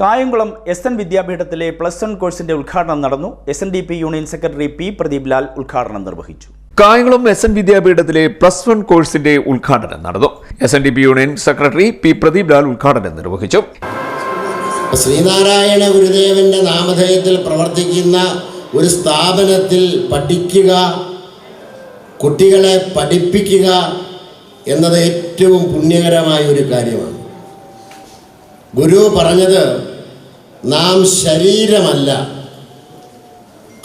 Kayamkulam S N വിദ്യാപീഠത്തിലെ plus one കോഴ്സിന്റെ ഉദ്ഘാടനം നടന്നു S N D P union secretary P Pradeep Lal ഉദ്ഘാടനം നിർവഹിച്ചു. കായംകുളം എസ് എൻ വിദ്യാപീഠത്തിലെ പ്ലസ് വൺ കോഴ്സിന്റെ ഉദ്ഘാടനം നടന്നു. S N D P union secretary P Pradeep Lal ഉദ്ഘാടനം നിർവഹിച്ചു. ശ്രീനാരായണ ഗുരുദേവന്റെ നാമധേയത്തിൽ പ്രവർത്തിക്കുന്ന ഒരു സ്ഥാപനത്തിൽ പഠിക്കുക കുട്ടികളെ പഠിപ്പിക്കുക എന്നത് ഏറ്റവും പുണ്യകരമായ ഒരു കാര്യമാണ്. ഗുരു പറഞ്ഞത് നാം ശരീരമല്ല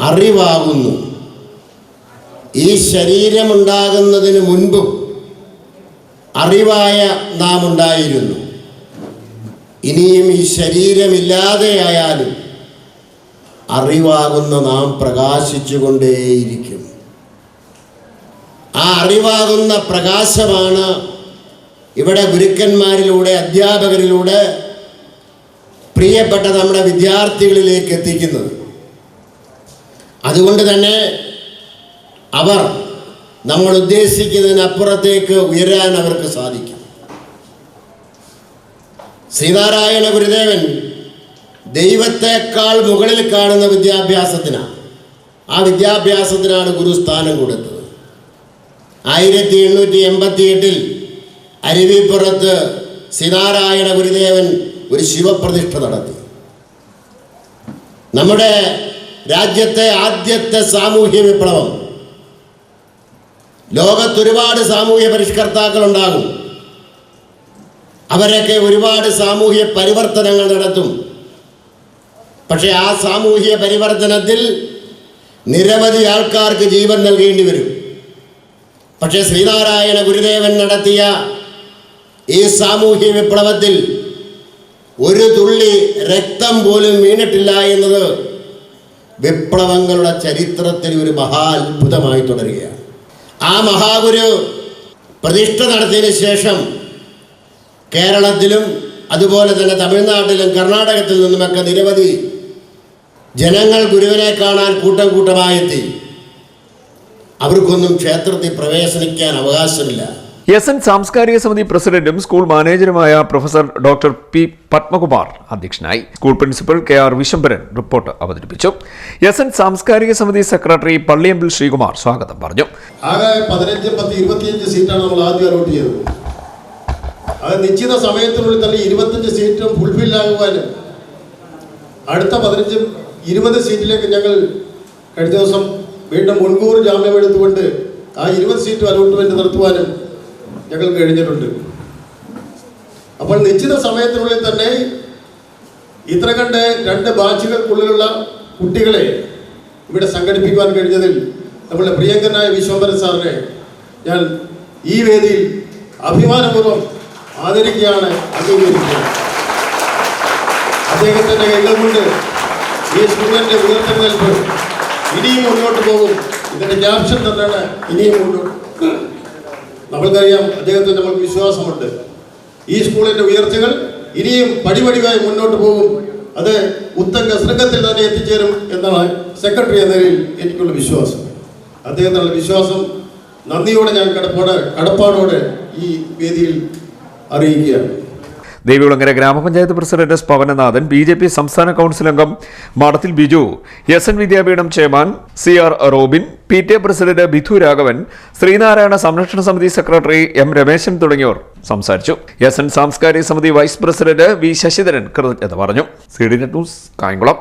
അറിവാകുന്നു. ഈ ശരീരമുണ്ടാകുന്നതിന് മുൻപും അറിവായ നാം ഉണ്ടായിരുന്നു. ഇനിയും ഈ ശരീരമില്ലാതെയായാലും അറിവാകുന്ന നാം പ്രകാശിച്ചുകൊണ്ടേയിരിക്കും. ആ അറിവാകുന്ന പ്രകാശമാണ് ഇവിടെ ഗുരുക്കന്മാരിലൂടെ അധ്യാപകരിലൂടെ പ്രിയപ്പെട്ട നമ്മുടെ വിദ്യാർത്ഥികളിലേക്ക് എത്തിക്കുന്നത്. അതുകൊണ്ട് തന്നെ അവർ നമ്മൾ ഉദ്ദേശിക്കുന്നതിനപ്പുറത്തേക്ക് ഉയരാൻ അവർക്ക് സാധിക്കും. ശ്രീനാരായണ ഗുരുദേവൻ ദൈവത്തെക്കാൾ മുകളിൽ കാണുന്ന വിദ്യാഭ്യാസത്തിനാണ്. ആ വിദ്യാഭ്യാസത്തിനാണ് ഗുരു സ്ഥാനം കൊടുത്തത്. ആയിരത്തി എണ്ണൂറ്റി എൺപത്തി എട്ടിൽ അരുവിപ്പുറത്ത് ശ്രീനാരായണ ഗുരുദേവൻ ഒരു ശിവപ്രതിഷ്ഠ നടത്തി. നമ്മുടെ രാജ്യത്തെ ആദ്യത്തെ സാമൂഹ്യ വിപ്ലവം. ലോകത്തൊരുപാട് സാമൂഹ്യ പരിഷ്കർത്താക്കൾ ഉണ്ടാകും അവരൊക്കെ ഒരുപാട് സാമൂഹ്യ പരിവർത്തനങ്ങൾ നടത്തും. പക്ഷെ ആ സാമൂഹ്യ പരിവർത്തനത്തിൽ നിരവധി ആൾക്കാർക്ക് ജീവൻ നൽകേണ്ടി വരും. പക്ഷെ ശ്രീനാരായണ ഗുരുദേവൻ നടത്തിയ ഈ സാമൂഹ്യ വിപ്ലവത്തിൽ ഒരു തുള്ളി രക്തം പോലും വീണിട്ടില്ല എന്നത് വിപ്ലവങ്ങളുടെ ചരിത്രത്തിൽ ഒരു മഹാ അത്ഭുതമായി തുടരുകയാണ്. ആ മഹാഗുരു പ്രതിഷ്ഠ നടത്തിയതിന് ശേഷം കേരളത്തിലും അതുപോലെ തന്നെ തമിഴ്നാട്ടിലും കർണാടകത്തിൽ നിന്നുമൊക്കെ നിരവധി ജനങ്ങൾ ഗുരുവിനെ കാണാൻ കൂട്ടം കൂട്ടമായെത്തി. അവർക്കൊന്നും ക്ഷേത്രത്തിൽ പ്രവേശനിക്കാൻ അവകാശമില്ല. എസ് എൻ സാംസ്കാരിക സമിതി പ്രസിഡന്റും സ്കൂൾ മാനേജറുമായ പ്രൊഫസർ ഡോക്ടർ പി പത്മകുമാർ അധ്യക്ഷനായി. School principal K R Vishambharan report അവതരിപ്പിച്ചു. എസ് എൻ സാംസ്കാരിക സമിതി സെക്രട്ടറി പള്ളിയമ്പിൽ ശ്രീകുമാർ സ്വാഗതം പറഞ്ഞു. ആകെ പതിനഞ്ച് പത്ത് ഇരുപത്തിയഞ്ച് സീറ്റാണ് നമ്മൾ ആദ്യം അലോട്ട് ചെയ്തത്. അത് നിശ്ചിത സമയത്തിനുള്ളിൽ തന്നെ ഇരുപത്തഞ്ച് സീറ്റും ഫുൾഫിൽ ആകുവാനും അടുത്ത പതിനഞ്ച് ഇരുപത് സീറ്റിലേക്ക് ഞങ്ങൾ കഴിഞ്ഞ ദിവസം വീണ്ടും മുൻകൂർ ജാമ്യം എടുത്തുകൊണ്ട് ആ ഇരുപത് സീറ്റ് അലോട്ട്മെന്റ് നടത്തുവാനും ഞങ്ങൾ കഴിഞ്ഞിട്ടുണ്ട് അപ്പോൾ നിശ്ചിത സമയത്തിനുള്ളിൽ തന്നെ ഇത്ര കണ്ട് രണ്ട് ബാച്ചുകൾക്കുള്ളിലുള്ള കുട്ടികളെ ഇവിടെ സംഘടിപ്പിക്കുവാൻ കഴിഞ്ഞതിൽ നമ്മളുടെ പ്രിയങ്കരനായ വിശ്വംഭരൻ സാറിനെ ഞാൻ ഈ വേദിയിൽ അഭിമാനപൂർവം ആദരിക്കുകയാണ് അംഗീകരിക്കുകയാണ്. അദ്ദേഹത്തിന്റെ കൈകൾ കൊണ്ട് ഈ സ്റ്റുഡന്റെ ഉയർത്തെഴുന്നേൽപ്പ് ഇനിയും മുന്നോട്ട് പോകും. ഇതിന്റെ ക്യാപ്ഷൻ തന്നെയാണ് ഇനിയും മുന്നോട്ട് നമ്മൾക്കറിയാം അദ്ദേഹത്തിന് നമുക്ക് വിശ്വാസമുണ്ട്. ഈ സ്കൂളിന്റെ ഉയർച്ചകൾ ഇനിയും പടിപടിയായി മുന്നോട്ട് പോകും. അത് ഉത്തങ്ക ശൃംഗത്തിൽ തന്നെ എത്തിച്ചേരും എന്നാണ് സെക്രട്ടറി എന്ന നിലയിൽ എനിക്കുള്ള വിശ്വാസം. അദ്ദേഹത്തിനുള്ള വിശ്വാസം നന്ദിയോടെ ഞാൻ കടപ്പാട് കടപ്പാടോടെ ഈ വേദിയിൽ അറിയിക്കുകയാണ്. ദേവികുളങ്ങര ഗ്രാമപഞ്ചായത്ത് president S Pavananathan B J P സംസ്ഥാന കൗൺസിൽ അംഗം Madathil Biju S N Vidyapeetham chairman C R Robin P T A president Bidhu Raghavan Sreenarayana സംരക്ഷണ സമിതി സെക്രട്ടറി എം രമേശൻ തുടങ്ങിയവർ സംസാരിച്ചു. എസ് എൻ സാംസ്കാരിക സമിതി വൈസ് പ്രസിഡന്റ് വി ശശിധരൻ കൃതജ്ഞത പറഞ്ഞു. C D news Kayamkulam.